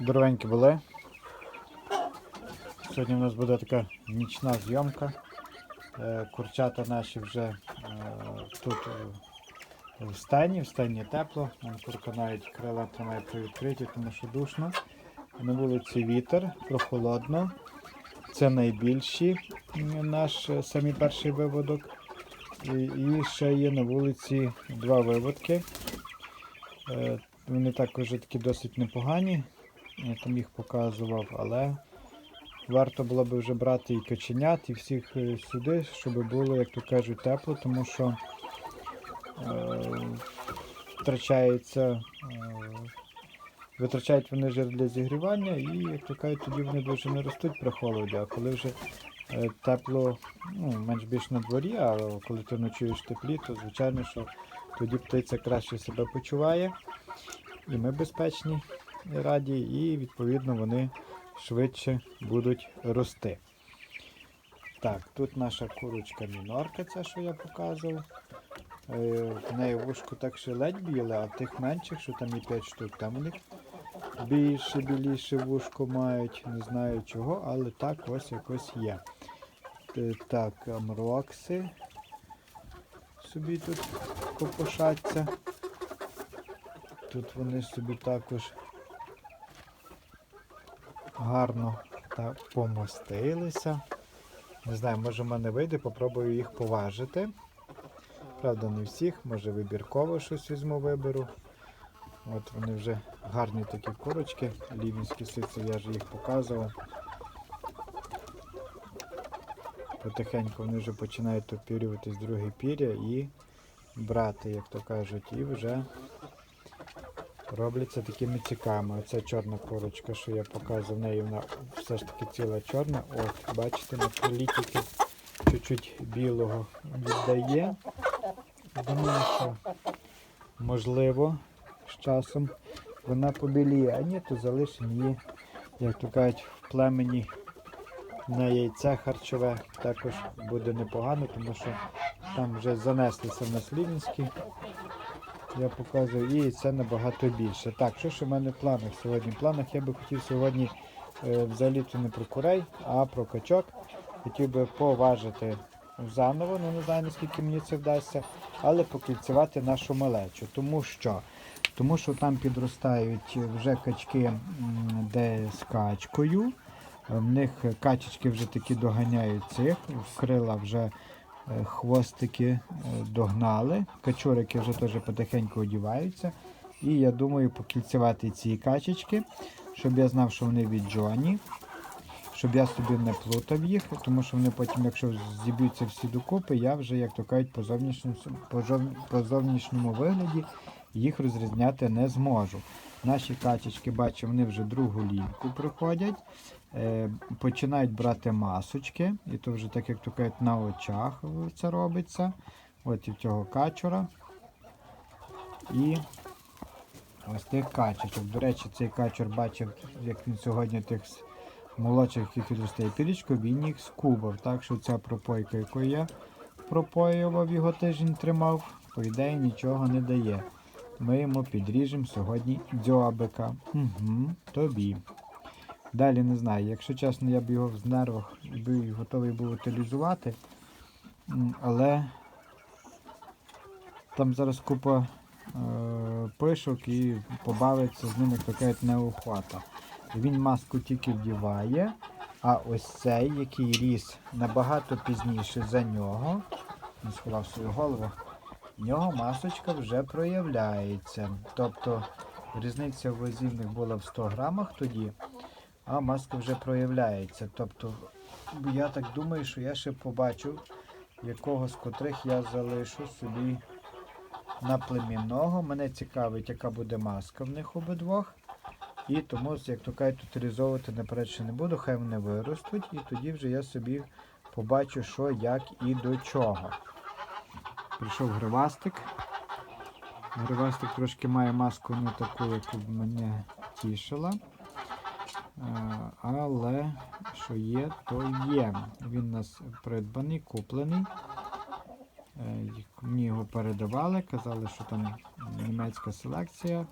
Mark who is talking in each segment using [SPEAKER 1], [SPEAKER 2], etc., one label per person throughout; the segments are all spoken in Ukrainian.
[SPEAKER 1] Здоровенькі були. Сьогодні у нас буде така нічна зйомка. Е, Курчата наші вже е, тут в стані, в стані тепло. Нам курка навіть крила тримає привідкриті, тому що душно. На вулиці вітер, прохолодно. Це найбільший наш е, самий перший виводок. І, і ще є на вулиці два виводки. Вони також такі досить непогані. Я там їх показував, але варто було б вже брати і каченят, і всіх е, сюди, щоб було, як то кажуть, тепло, тому що е, втрачається, е, витрачають вони жир для зігрівання і, як то кажуть, тоді вони дуже не ростуть при холоді, а коли вже е, тепло, ну, менш більш на дворі, а коли ти ночуєш теплі, то звичайно, що тоді птиця краще себе почуває. І ми безпечні раді, і відповідно вони швидше будуть рости. Так, тут наша курочка мінорка, ця, що я показував. Е, В неї вушко так ще ледь біле, а тих менших, що там і 5 штук, там у них більше біліше вушко мають, не знаю чого, але так ось якось є. Е, Так, амрокси собі тут копошаться. Тут вони собі також гарно так помостилися. Не знаю, може в мене вийде, попробую їх поважити. Правда, не всіх, може вибірково щось візьму, виберу. От вони вже гарні такі курочки, лівінські сиці, я ж їх показував. Потихеньку вони вже починають опірюватись друге пір'я і брати, як то кажуть, і вже робляться такими цікавими. Оця чорна курочка, що я показував, в неї вона все ж таки ціла чорна. От, бачите, на крилі тільки чуть-чуть білого віддає. Думаю, що можливо з часом вона побіліє, а ні, то залишимо її, як то кажуть, в племені на яйце харчове також буде непогано, тому що там вже занеслися на Слівінський. Я показую і це набагато більше. Так, що ж у мене в планах сьогодні? В планах я би хотів сьогодні е, взагалі-то не про курей, а про качок. Хотів би поважити заново, ну не знаю наскільки мені це вдасться, але покільцювати нашу малечу. Тому що, тому що там підростають вже качки, де з качкою. В них качечки вже такі доганяють цих, крила вже хвостики е, догнали, качурики вже теж потихеньку одіваються. І я думаю покільцювати ці качечки, щоб я знав, що вони від Джоні, щоб я собі не плутав їх, тому що вони потім, якщо зіб'ються всі докупи, я вже, як то кажуть, по зовнішньому, по зовнішньому вигляді їх розрізняти не зможу. Наші качечки, бачу, вони вже другу лінку проходять е, починають брати масочки, і то вже так, як то кажуть, на очах це робиться. От і цього качура. І ось тих качечок. До речі, цей качур бачив, як він сьогодні тих молодших, яких відростає пілічку, він їх скубав. Так що ця пропойка, яку я пропоював, його тиждень тримав, по ідеї нічого не дає. Ми йому підріжемо сьогодні дзьобика. Угу, тобі. Далі не знаю. Якщо чесно, я б його в нервах би готовий був утилізувати. Але там зараз купа е, пишок і побавиться з ним, як то неохота. Він маску тільки вдіває, а ось цей, який ріс набагато пізніше за нього, він сховав свою голову, в нього масочка вже проявляється. Тобто різниця в вазі в них була в 100 грамах тоді а маска вже проявляється. Тобто я так думаю, що я ще побачу, якого з котрих я залишу собі на племінного. Мене цікавить, яка буде маска в них обидвох. І тому, як то кажуть, утилізовувати наперед ще не буду, хай вони виростуть, і тоді вже я собі побачу, що, як і до чого. Прийшов гривастик. Гривастик трошки має маску не таку, яку б мене тішила. Але що є, то є. Він у нас придбаний, куплений. Е, Мені його передавали, казали, що там німецька селекція.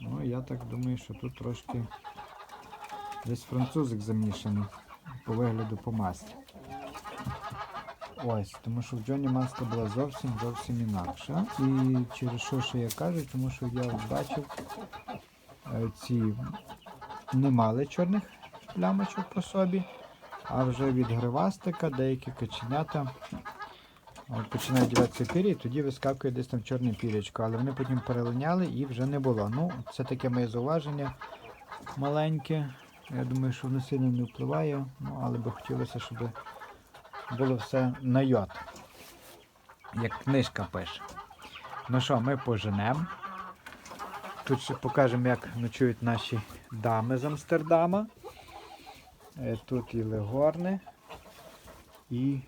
[SPEAKER 1] Ну, я так думаю, що тут трошки десь французик замішаний по вигляду по масті. Ось, тому що в Джоні маска була зовсім зовсім інакша. І через що ще я кажу, тому що я бачив е, ці не мали чорних плямочок по собі, а вже від гривастика деякі каченята починають діватися пір'я, і тоді вискакує десь там чорне пірячко, але вони потім перелиняли і вже не було. Ну, це таке моє зауваження маленьке. Я думаю, що воно сильно не впливає, ну, але би хотілося, щоб було все на йод. Як книжка пише. Ну що, ми поженемо. Тут ще покажемо, як ночують наші дами з Амстердама. Е, Тут і легорни, і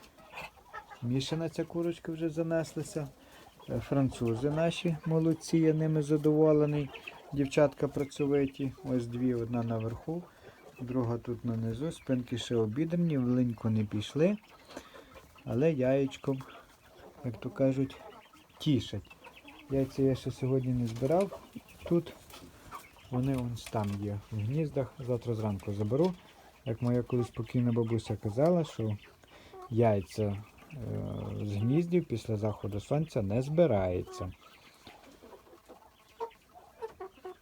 [SPEAKER 1] мішана ця курочка вже занеслася. Е, Французи наші молодці, я ними задоволений. Дівчатка працьовиті. Ось дві, одна наверху, друга тут нанизу. Спинки ще обідрані, в линьку не пішли. Але яєчком, як то кажуть, тішать. Яйця я ще сьогодні не збирав тут. Вони вон там є в гніздах. Завтра зранку заберу. Як моя колись покійна бабуся казала, що яйця е, з гніздів після заходу сонця не збирається.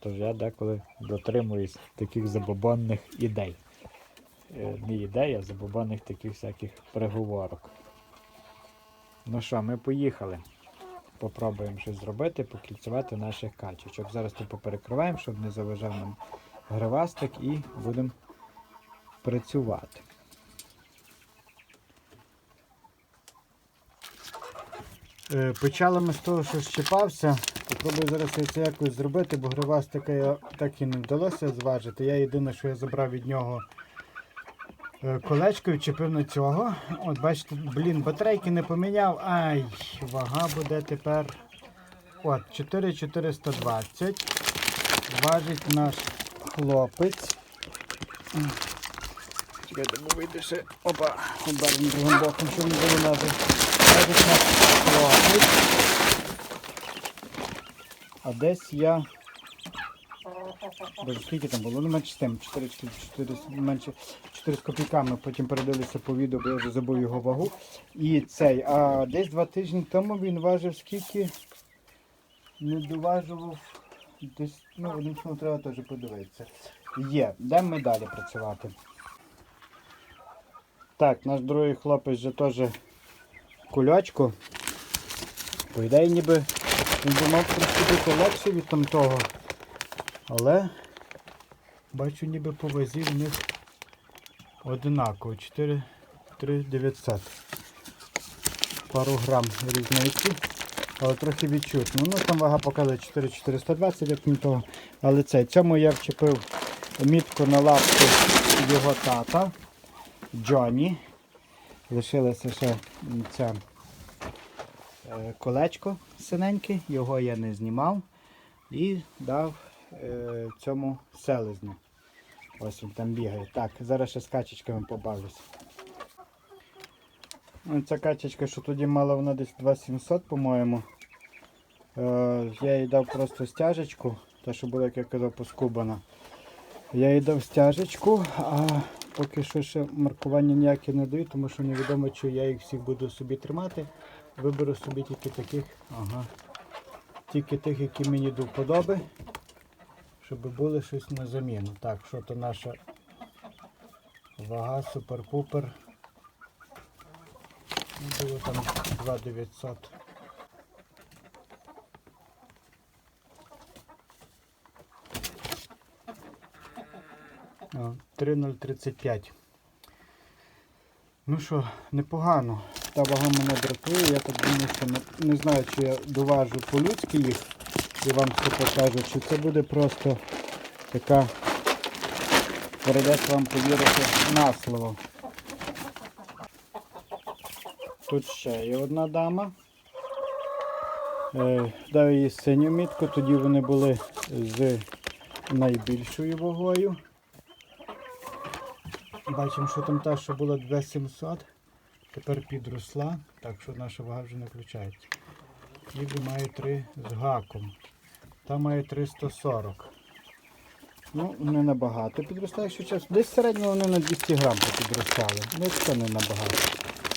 [SPEAKER 1] Тож я деколи дотримуюсь таких забобонних ідей. Е, Не ідей, а забобонних таких всяких переговорок. Ну що, ми поїхали. Попробуємо щось зробити, покільцювати наших качечок. Зараз тут поперекриваємо, щоб не заважав нам гривастик і будемо працювати. Е, Почали ми з того, що щепався. Попробую зараз це якось зробити, бо гривастика я так і не вдалося зважити. Я єдине, що я забрав від нього е, колечко чепив на цього. От бачите, блін, батарейки не поміняв. Ай, вага буде тепер. От, 4420. Важить наш хлопець. Чекайте, бо вийде ще. Опа, обернемо другим боком, щоб не було нади. Важить наш хлопець. А десь я. Боже, скільки там було? Ну, менше з тим, 4, 4, менше 4 з копійками, потім передивилися по відео, бо я вже забув його вагу. І цей, а десь два тижні тому він важив скільки не доважував. Десь, ну, одним словом, треба теж подивитися. Є, йдемо ми далі працювати. Так, наш другий хлопець вже теж кульочку. По ідеї ніби він би мав трошки бути легший від там того. Але бачу ніби по вазі в них одинаково. 4 3 900. Пару грам різниці. Але трохи відчутно. Ну там вага показує 4 420, як не того. Але цей, цьому я вчепив мітку на лапку його тата Джоні. Лишилося ще м, ця е, колечко синеньке, його я не знімав і дав е, цьому селезню. Ось він там бігає. Так, зараз ще з качечками побавлюсь. Ну, Ця качечка, що тоді мала вона десь 2700, по-моєму. Е, я їй дав просто стяжечку, та що була, як я казав, поскубана. Я їй дав стяжечку, а поки що ще маркування ніяке не даю, тому що невідомо, чи я їх всіх буду собі тримати. Виберу собі тільки таких, ага, тільки тих, які мені до вподоби, щоб були щось на заміну. Так, що то наша вага, супер-пупер. Ну, Було там 2900. О, 3035. Ну що, непогано. Та вага мене дратує. Я так думаю, що не, не знаю, чи я доважу по-людськи їх і вам все покажу, чи це буде просто така передасть вам повірити на слово. Тут ще є одна дама. Е, Дав їй синю мітку, тоді вони були з найбільшою вагою. Бачимо, що там та, що була 2700, тепер підросла, так що наша вага вже не включається. Ніби має 3 з гаком. Та має 340.
[SPEAKER 2] Ну, не набагато підростає, якщо чесно. Десь середньо вони на 200 грам підростали. Ну, це не набагато.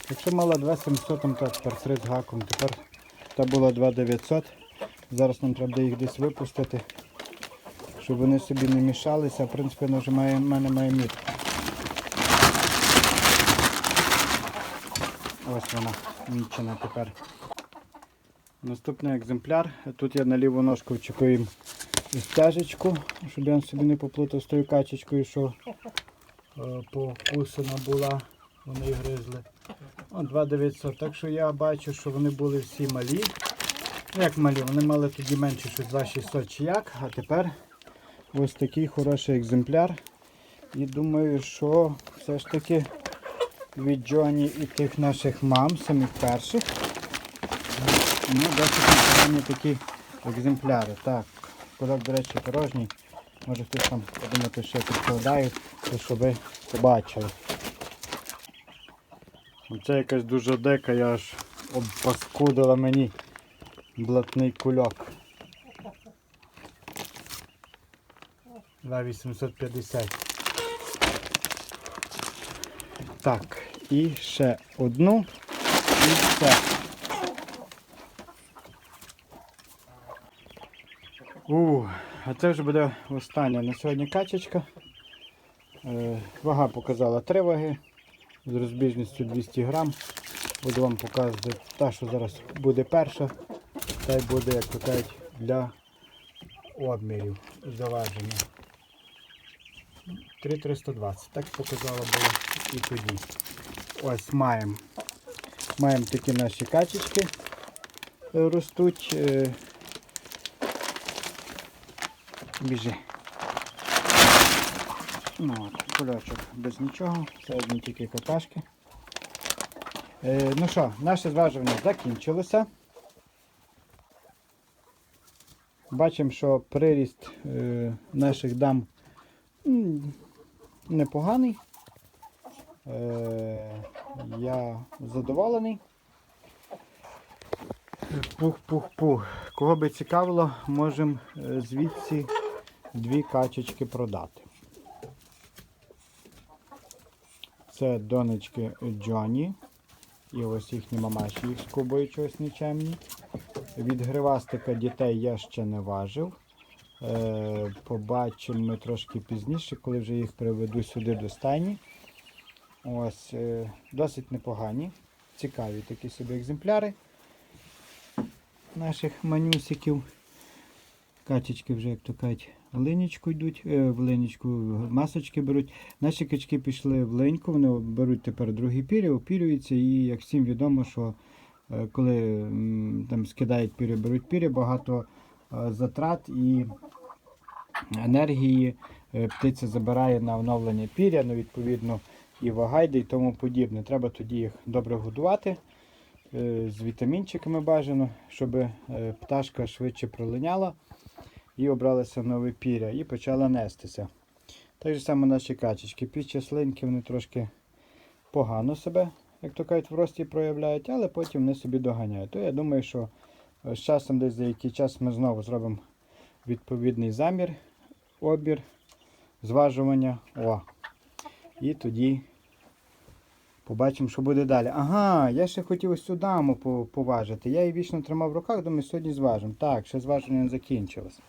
[SPEAKER 2] Якщо мала 2700, там так, тепер 3 з гаком, тепер та була 2900. Зараз нам треба їх десь випустити, щоб вони собі не мішалися. В принципі, вона вже має, в мене має мід. Ось вона, мічена тепер. Наступний екземпляр. Тут я на ліву ножку вчепив стяжечку, щоб я собі не поплутав з тою качечкою, що е, покусана була, вони гризли. О, 2900. Так що я бачу, що вони були всі малі. Ну, Як малі, вони мали тоді менше щось 2600 чи як, а тепер ось такий хороший екземпляр. І думаю, що все ж таки від Джоні і тих наших мам, самих перших. Ну, досить непогані такі екземпляри. Так, кудок, до речі, порожній. Може хтось там подумати, що я підкладаю, щоб ви побачили. Оце якась дуже дека, я аж обпаскудила мені блатний кульок. 2850. Так, і ще одну. І все. У, а це вже буде остання на сьогодні качечка. Е, вага показала 3 ваги з розбіжністю 200 грам. Буду вам показувати та, що зараз буде перша, та й буде, як то кажуть, для обмірів заваження. 3,320. Так показало було і тоді. Ось маємо. Маємо такі наші качечки е, ростуть. Е, Біжи. Ну от, кульочок без нічого, це одні тільки какашки. Е, ну що, наше зважування закінчилося. Бачимо, що приріст е, наших дам непоганий. Е, я задоволений. Пух-пух-пух. Кого би цікавило, можемо е, звідси дві качечки продати. Це донечки Джоні. І ось їхні мамаші їх скубують чогось нічемні. Від гривастика дітей я ще не важив. Е, побачимо трошки пізніше, коли вже їх приведу сюди до стайні. Ось, е, досить непогані, цікаві такі собі екземпляри наших манюсиків. Качечки вже, як то кажуть, линічку йдуть, е, в линічку масочки беруть. Наші качки пішли в линьку, вони беруть тепер другий пір'я, опірюються і як всім відомо, що е, коли там скидають пір'я, беруть пір'я, багато е, затрат і енергії птиця забирає на оновлення пір'я, ну відповідно і вагайди і тому подібне. Треба тоді їх добре годувати з вітамінчиками бажано, щоб пташка швидше пролиняла і обралася нове піря і почала нестися. Так же само наші качечки. Під час линьки вони трошки погано себе, як то кажуть, в рості проявляють, але потім вони собі доганяють. То я думаю, що е, з часом, десь за який час ми знову зробимо відповідний замір, обір, зважування. О. І тоді Побачимо, що буде далі. Ага, я ще хотів ось цю даму поважити. Я її вічно тримав в руках, думаю, сьогодні зважимо. Так, ще зваження не закінчилось.